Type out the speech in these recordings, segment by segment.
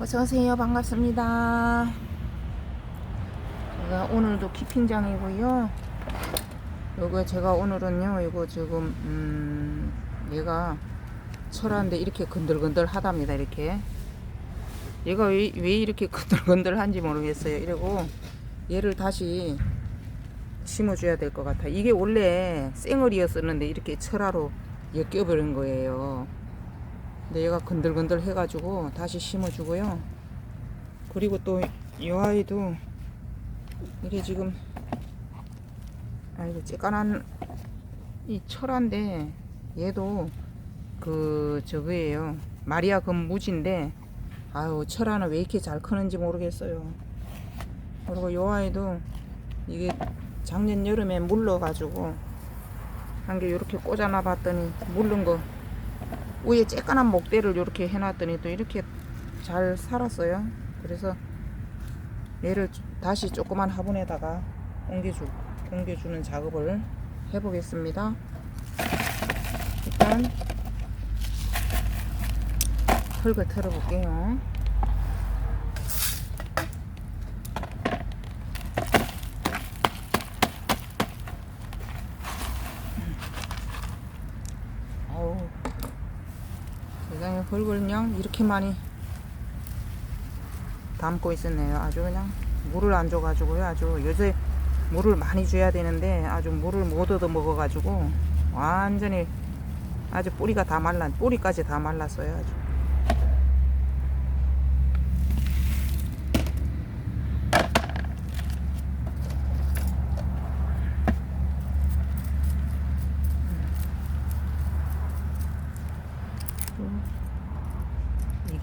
어서오세요. 반갑습니다. 제가 오늘도 키핑장이고요. 요거 제가 오늘은요, 이거 지금, 음, 얘가 철한데 이렇게 건들건들 하답니다. 이렇게. 얘가 왜, 왜 이렇게 건들건들 한지 모르겠어요. 이러고 얘를 다시 심어줘야 될 것 같아. 이게 원래 생얼이었었는데 이렇게 철화로 엮여버린 거예요. 근데 얘가 건들건들 해가지고 다시 심어주고요. 그리고 또 이 아이도 이게 지금 아이고 쬐깐한 이 철화인데 얘도 그 저거예요. 마리아 금무지인데 아유 철화는 왜 이렇게 잘 크는지 모르겠어요. 그리고 요 아이도 이게 작년 여름에 물러가지고 한개 이렇게 꽂아놔 봤더니 물른 거 위에 쬐깐한 목대를 이렇게 해놨더니 또 이렇게 잘 살았어요. 그래서 얘를 다시 조그만 화분에다가 옮겨주, 옮겨주는 작업을 해보겠습니다. 일단 흙을 털어볼게요. 어우 흙을 그냥 이렇게 많이 담고 있었네요. 아주 그냥 물을 안 줘가지고요. 아주 요새 물을 많이 줘야 되는데 아주 물을 못 얻어 먹어가지고 완전히 아주 뿌리가 다 말라, 뿌리까지 다 말랐어요. 아주.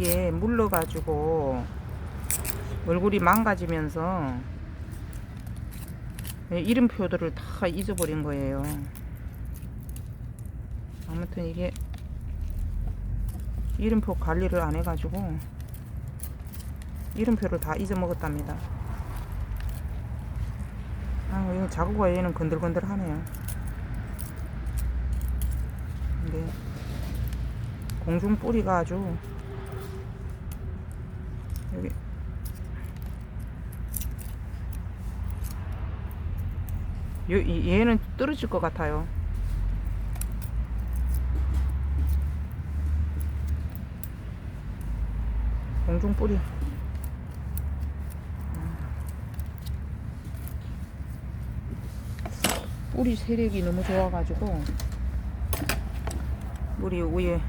이게 물러가지고 얼굴이 망가지면서 이름표들을 다 잊어버린 거예요. 아무튼 이게 이름표 관리를 안 해가지고 이름표를 다 잊어먹었답니다. 아, 이거 자구가 얘는 건들건들 하네요. 근데 공중 뿌리가 아주 여기 요, 이- 얘는 떨어질 것 같아요. 공중 뿌리. 뿌리 세력이 너무 좋아가지고 뿌리 위에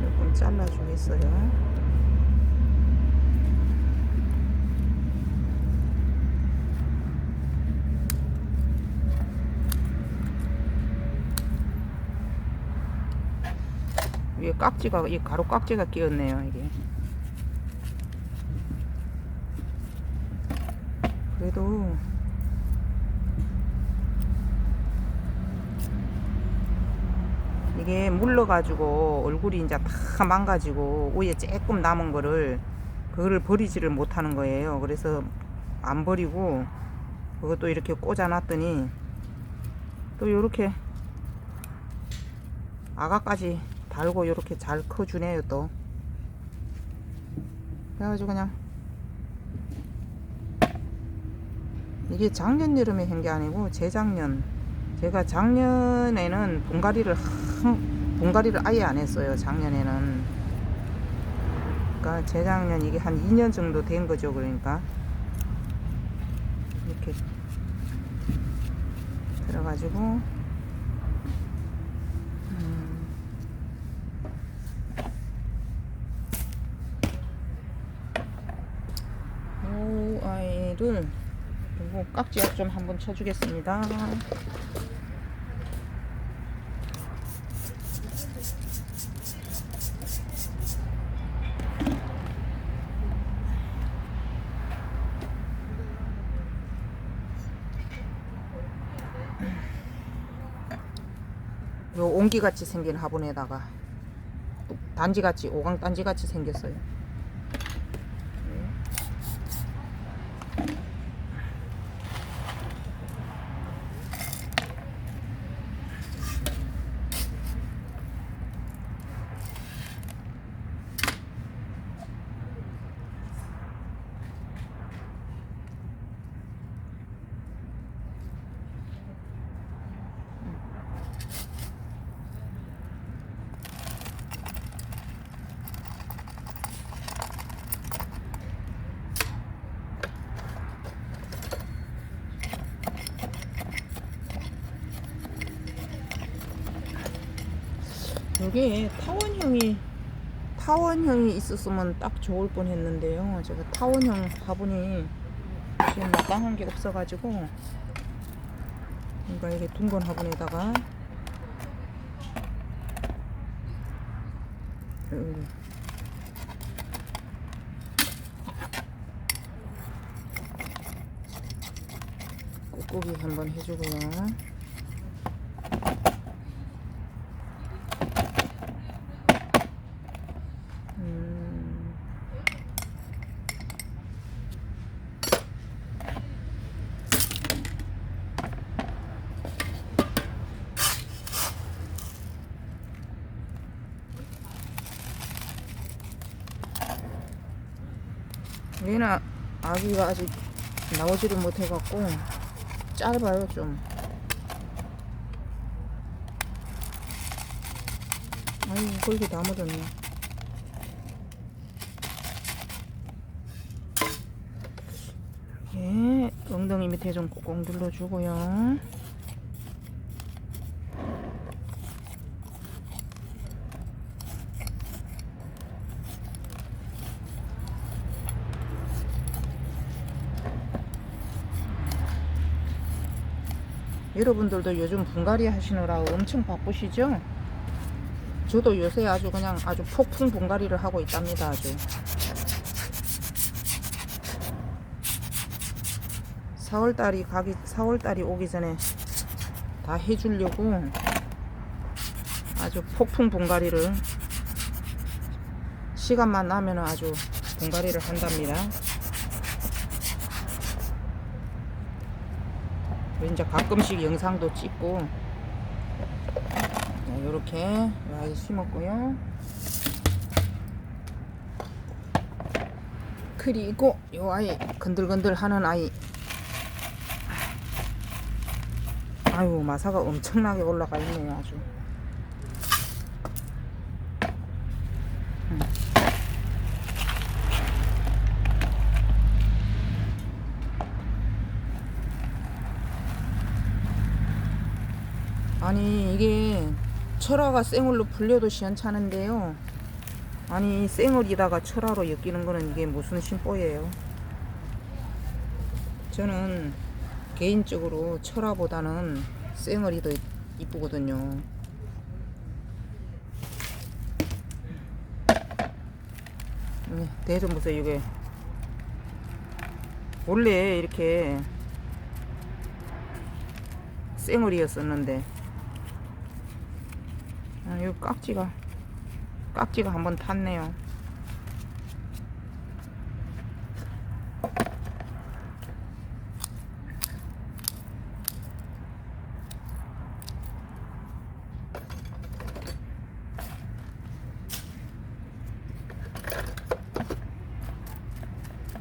조금 잘라주겠어요. 위에 깍지가 이 가루 깍지가 끼었네요 이게. 그래도 이게 물러가지고 얼굴이 이제 다 망가지고 위에 조금 남은 거를 그거를 버리지를 못하는 거예요. 그래서 안 버리고 그것도 이렇게 꽂아 놨더니 또 요렇게 아가까지 달고 요렇게 잘 커주네요 또. 그래가지고 그냥 이게 작년 여름에 한 게 아니고 재작년 제가 작년에는 분갈이를 한, 분갈이를 아예 안 했어요. 작년에는. 그러니까 재작년 이게 한 2년 정도 된 거죠. 그러니까 이렇게 들어가지고 음, 이 아이를 그리고 깍지약 좀 한번 쳐주겠습니다. 요 옹기같이 생긴 화분에다가 단지같이 오강 단지같이 생겼어요. 네. 이게 타원형이 타원형이 있었으면 딱 좋을 뻔 했는데요. 제가 타원형 화분이 지금 마땅한 게 없어가지고 그러니까 이게 둥근 화분에다가 음, 꾹꾹이 한번 해주고요. 음, 얘는 아- 아기가 아직 나오지를 못해갖고 짧아요 좀. 아유 그렇게 다 묻었네. 예, 엉덩이 밑에 좀 꾹꾹 눌러주고요 여러분들도 요즘 분갈이 하시느라 엄청 바쁘시죠? 저도 요새 아주 그냥 아주 폭풍 분갈이를 하고 있답니다 아주 4월달이 가기 4월달이 오기 전에 다 해주려고 아주 폭풍 분갈이를 시간만 나면 아주 분갈이를 한답니다. 이제 가끔씩 영상도 찍고. 이렇게 아이 심었고요. 그리고 요 아이 건들건들 하는 아이. 아유 마사가 엄청나게 올라가 있네요 아주 음. 아니 이게 철화가 생얼로 불려도 시원찮은데요. 아니 생얼이다가 철화로 엮이는 거는 이게 무슨 심보예요? 저는 개인적으로 철화보다는 생얼이 더 이쁘거든요. 네, 대좀 보세요 이게. 원래 이렇게 생얼이었었는데 아, 이 깍지가 깍지가 한번 탔네요.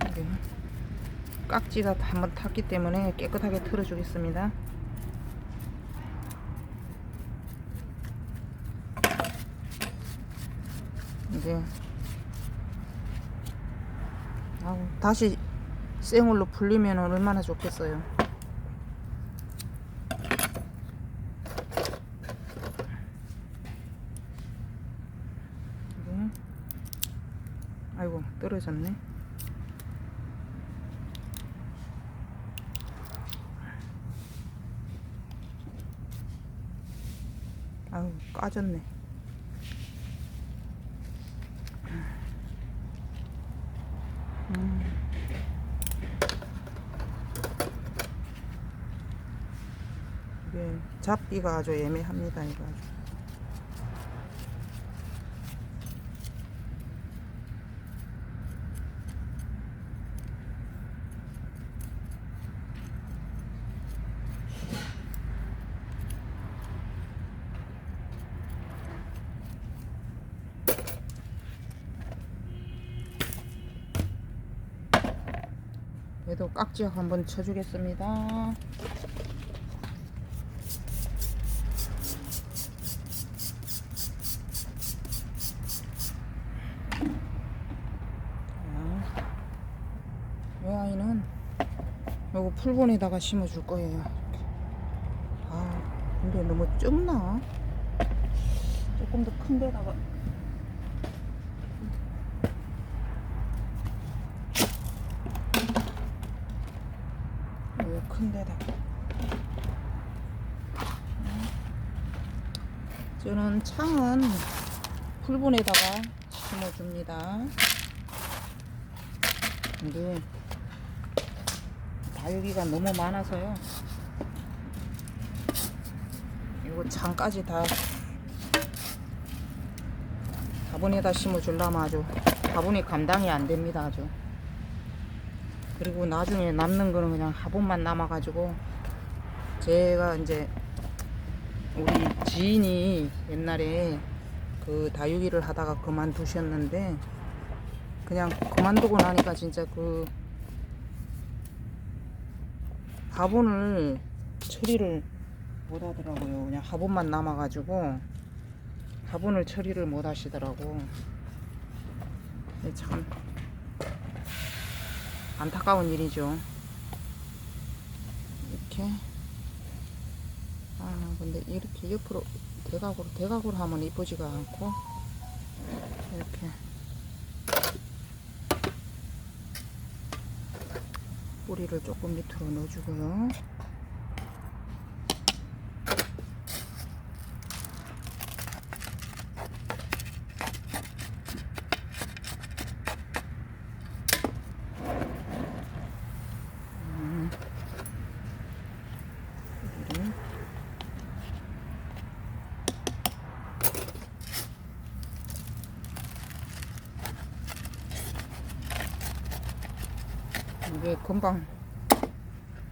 이게 깍지가 한번 탔기 때문에 깨끗하게 틀어주겠습니다. 이제 아우, 다시 생얼로 불리면 얼마나 좋겠어요. 아이고 떨어졌네. 아유 까졌네. 이게 잡기가 아주 애매합니다 이거 아주. 얘도 깍지 한번 쳐주겠습니다. 자, 이 아이는 요거 풀본에다가 심어줄 거예요. 아, 근데 너무 좁나? 조금 더 큰 데다가 요큰 데다가 저는 창은 풀분에다가 심어줍니다. 근데 다육이가 너무 많아서요. 이거 창까지 다 화분에다 심어주려면 아주 화분이 감당이 안 됩니다 아주. 그리고 나중에 남는 거는 그냥 화분만 남아가지고 제가 이제 우리 지인이 옛날에 그 다육이를 하다가 그만두셨는데 그냥 그만두고 나니까 진짜 그 화분을 처리를 못 하더라고요. 그냥 화분만 남아가지고 화분을 처리를 못 하시더라고. 참 안타까운 일이죠. 이렇게 아 근데 이렇게 옆으로 대각으로 대각으로 하면 이쁘지가 않고 이렇게 뿌리를 조금 밑으로 넣어주고요. 음. 뿌리를 이게 금방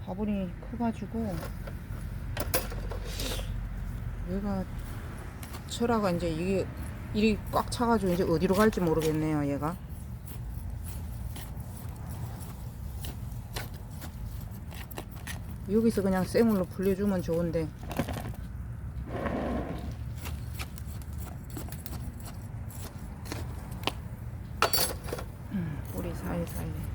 화분이 커가지고 얘가 철화가 이제 이게 일이 꽉 차가지고 이제 어디로 갈지 모르겠네요 얘가. 여기서 그냥 생물로 불려주면 좋은데 음, 뿌리 사이사이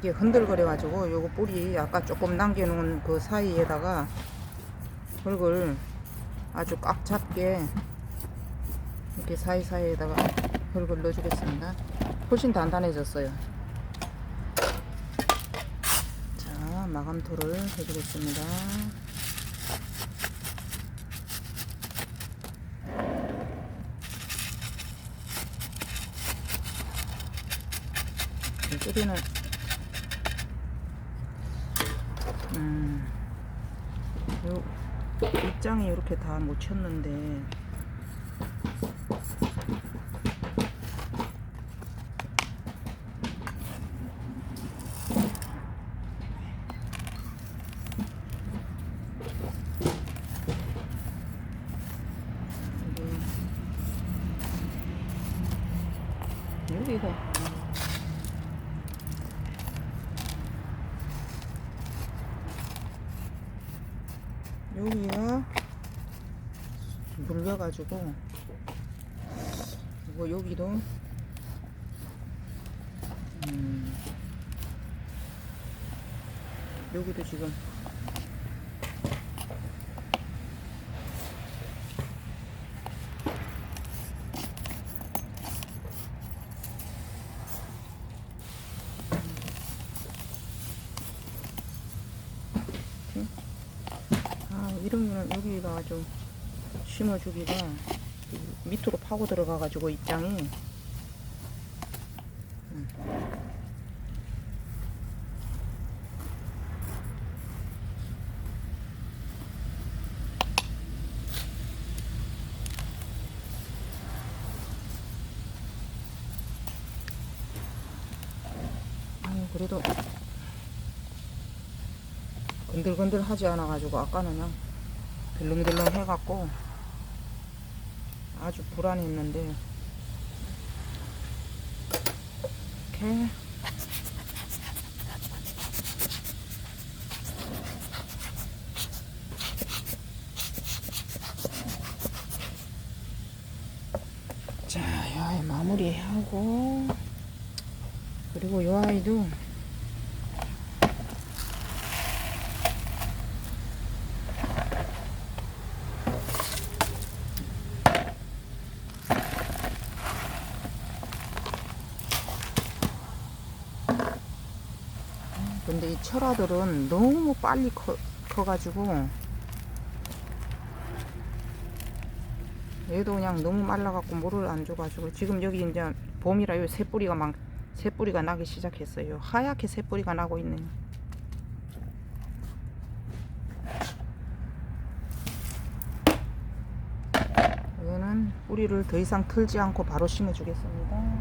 이게 흔들거려 가지고 요거 뿌리 아까 조금 남겨 놓은 그 사이에다가 흙을 아주 꽉 잡게 이렇게 사이사이에다가 흙을 넣어 주겠습니다. 훨씬 단단해졌어요. 자, 마감토를 해주겠습니다. 이쪽에는 음, 요 입장이 이렇게 다 묻혔는데 이게 여기가 여기가 물려가지고 이거 여기도. 음. 여기도 지금. 아 이러면은 여기가 좀 심어주기가 밑으로 파고 들어가가지고 입장이 음. 그래도 건들건들 하지 않아 가지고 아까는 그냥 들렁들렁 해갖고 아주 불안했는데. 이렇게. 자, 이 아이 마무리하고. 그리고 이 아이도 이 철화들은 너무 빨리 커, 커가지고 얘도 그냥 너무 말라갖고 물을 안 줘가지고 지금 여기 이제 봄이라 요 새뿌리가 막 새뿌리가 나기 시작했어요. 하얗게 새뿌리가 나고 있네요. 얘는 뿌리를 더 이상 틀지 않고 바로 심어주겠습니다.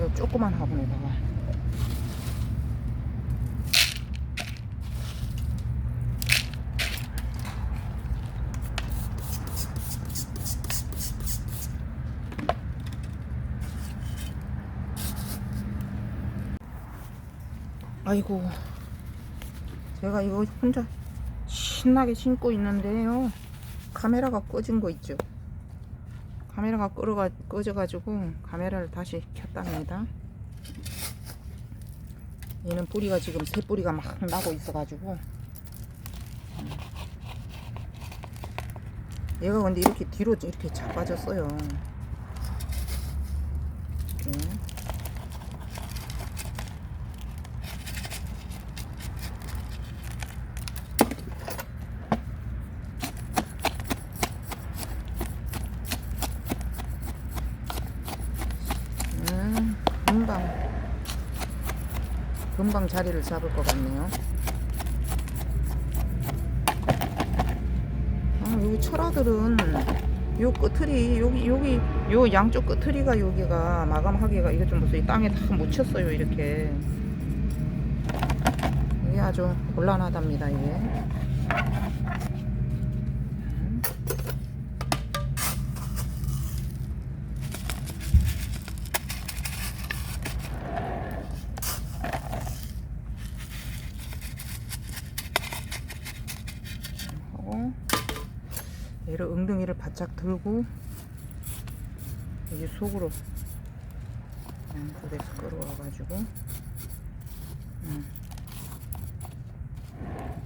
이거 조그만 화분에다가. 아이고 제가 이거 혼자 신나게 신고 있는데요. 카메라가 꺼진 거 있죠 카메라가 꺼가, 꺼져가지고 카메라를 다시 켰답니다. 얘는 뿌리가 지금 새 뿌리가 막 나고 있어가지고. 얘가 근데 이렇게 뒤로 이렇게 자빠졌어요 이렇게. 음, 금방 금방 자리를 잡을 것 같네요. 아, 여기 철화들은 요 끝틀이 여기 여기 요 양쪽 끝틀이가 여기가 마감하기가 이거 좀. 이 땅에 다 묻혔어요 이렇게. 이게 아주 곤란하답니다 이게. 하고 얘를 엉덩이를 바짝 들고 여기 속으로 음, 그대서 끌어와가지고 음.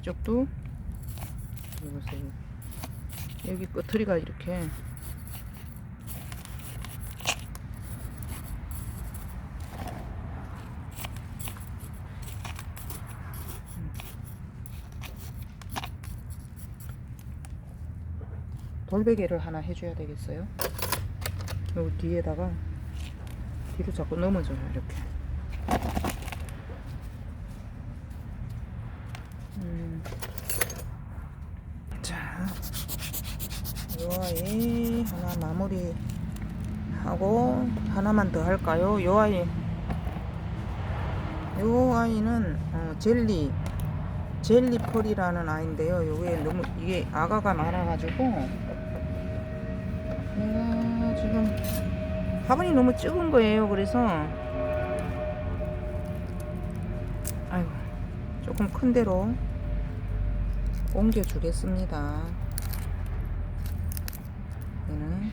이쪽도 여기 보세요 여기 끝트리가 이렇게 돌베개를 하나 해줘야 되겠어요. 여기 뒤에다가 뒤로 자꾸 넘어져요 이렇게. 음. 자, 요 아이 하나 마무리 하고 하나만 더 할까요? 요 아이 요 아이는 어, 젤리 젤리펄이라는 아이인데요. 요게 너무 이게 아가가 많아가지고 지금 화분이 너무 적은 거예요. 그래서 아이고 조금 큰 데로 옮겨 주겠습니다. 얘는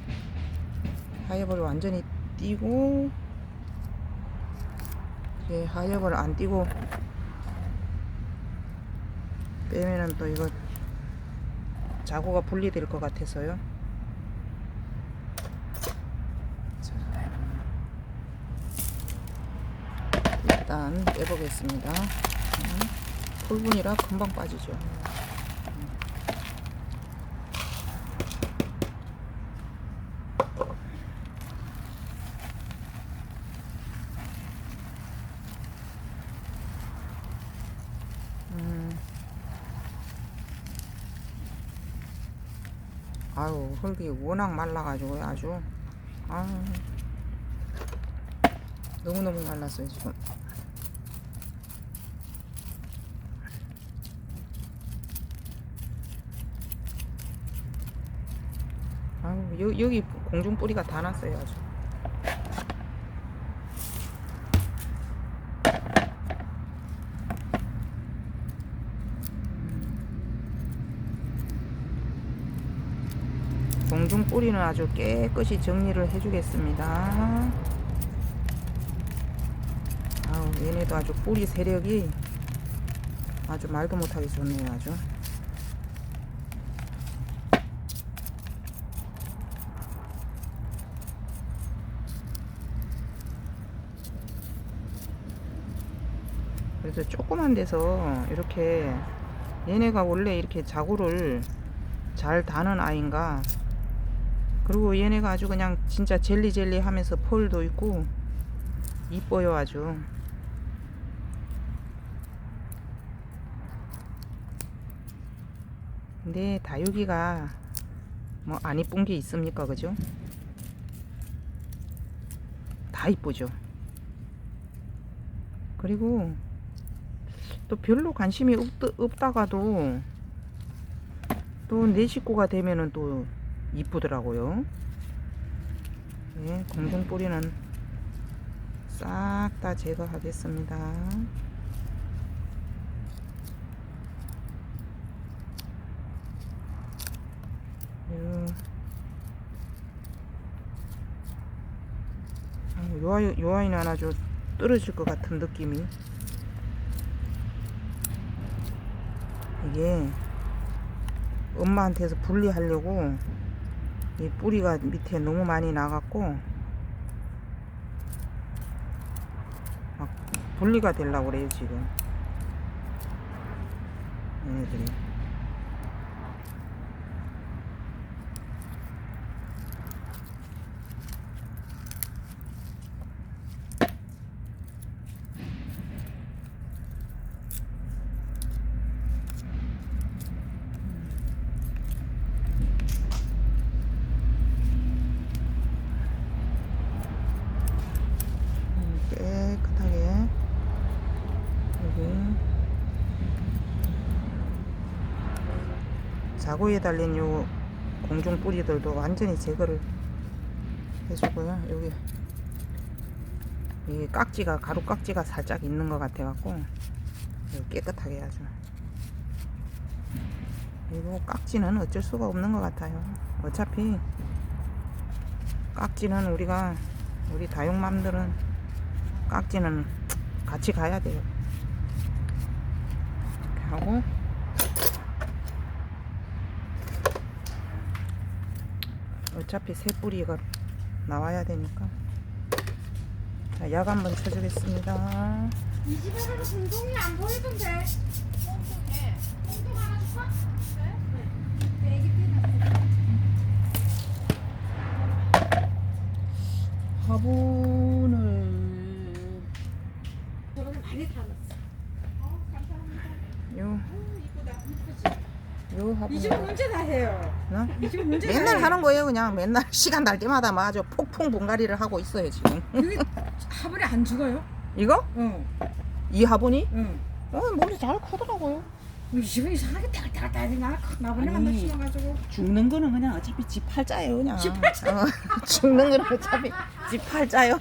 하엽을 완전히 띄고 이제 하엽을 안 띄고 빼면은 또 이거 자구가 분리될 것 같아서요. 자, 일단 빼보겠습니다. 음, 풀분이라 금방 빠지죠. 음. 아유 흙이 워낙 말라가지고 아주 아 너무너무 말랐어요 지금 여기 공중 뿌리가 다 났어요 아주 공중 뿌리는 아주 깨끗이 정리를 해주겠습니다. 아우 얘네도 아주 뿌리 세력이 아주 말도 못하게 좋네요 아주. 그래서 조그만 데서 이렇게 얘네가 원래 이렇게 자구를 잘 다는 아이인가? 그리고 얘네가 아주 그냥 진짜 젤리 젤리 하면서 펄도 있고 이뻐요 아주. 근데 다육이가 뭐 안 이쁜 게 있습니까 그죠? 다 이쁘죠? 그리고 또 별로 관심이 없, 없다가도 또 내 식구가 되면은 또 이쁘더라고요. 네, 공중 뿌리는 싹 다 제거하겠습니다. 요, 아유, 요, 아이, 요 아이는 아주 떨어질 것 같은 느낌이 이게 엄마한테서 분리하려고 이 뿌리가 밑에 너무 많이 나갔고 막 분리가 되려고 그래요 지금. 얘네들이 음, 깨끗하게 여기 자구에 달린 요 공중 뿌리들도 완전히 제거를 해주고요. 여기 이 깍지가 가루 깍지가 살짝 있는 것 같아 갖고 깨끗하게 해야죠 그리고 깍지는 어쩔 수가 없는 것 같아요. 어차피 깍지는 우리가 우리 다육맘들은 깍지는 같이 가야 돼요. 이렇게 하고 어차피 새 뿌리가 나와야 되니까 자, 약 한번 쳐주겠습니다. 이 집에서는 공동이 안 보이던데. 공동에 공동 하나 줄까? 네. 네. 애기 때문에. 화분을 저번에 많이 담았어. 어, 감사합니다. 요, 어, 이쁘다. 이쁘지? 요 화분 이 집은 언제 다 해요? 다 맨날? 하는 거예요. 그냥 맨날 시간 날 때마다 막 아주 폭풍 분갈이를 하고 있어요 지금. 그게 화분에 안 죽어요? 이거 응. 이 화분이 응. 어 머리 잘 크더라고요. 이 집은 이상하게 따글따글따글 나 나번에만 아니. 더 심어가지고. 죽는 거는 그냥 어차피 지 팔자예요 그냥. 지 팔자? 어, 죽는 거는 어차피 지 팔자요.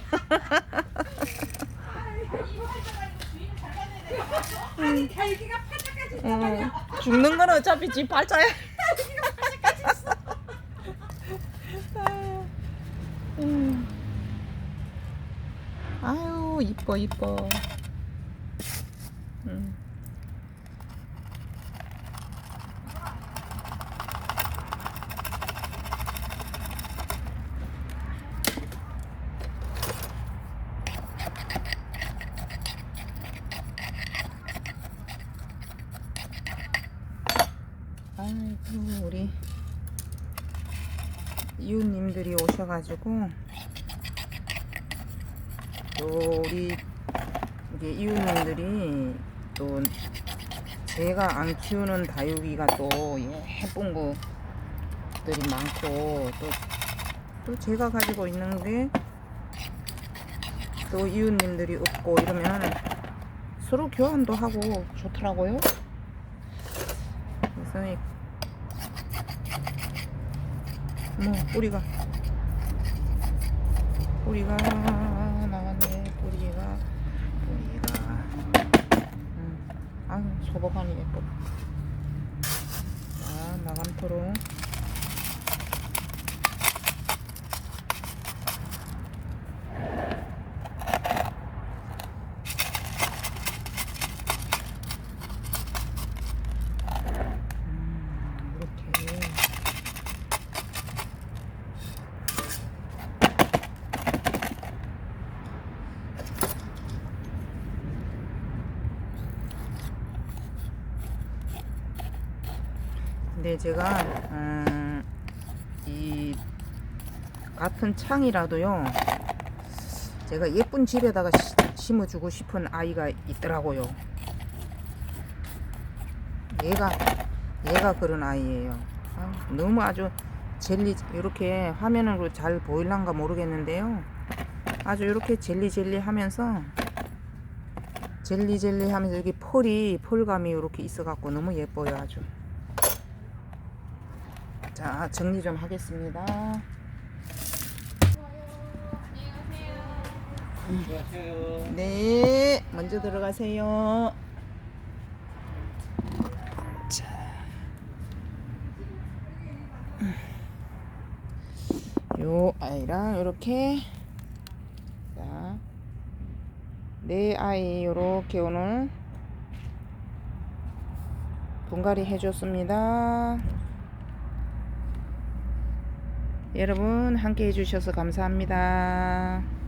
아니 달기가 팔자까지 있다고요? 어, 죽는 거는 어차피 지 팔자야. 음. 이뻐 이뻐. 음. 아이고 우리 이웃님들이 오셔가지고 또 우리 이게 이웃님들이 또 제가 안 키우는 다육이가 또 예쁜 것들이 많고 또, 또 제가 가지고 있는데 또 이웃님들이 없고 이러면 서로 교환도 하고 좋더라고요. 그래서 이뭐 뿌리가 뿌리가 나왔네 뿌리가 뿌리가 음, 소복하니 예뻐 자 마감토로 음, 이렇게 근데 제가 음, 이 같은 창이라도요. 제가 예쁜 집에다가 시- 심어주고 싶은 아이가 있더라고요. 얘가 얘가 그런 아이예요. 아, 너무 아주 젤리 이렇게 화면으로 잘 보일란가 모르겠는데요. 아주 이렇게 젤리 젤리 하면서 젤리 젤리 하면서 여기 펄이 펄감이 이렇게 있어 갖고 너무 예뻐요 아주. 자 정리 좀 하겠습니다. 안녕하세요. 네, 먼저 들어가세요. 자, 요 아이랑 요렇게 자, 네 아이 요렇게 오늘 분갈이 해줬습니다. 여러분 함께 해주셔서 감사합니다.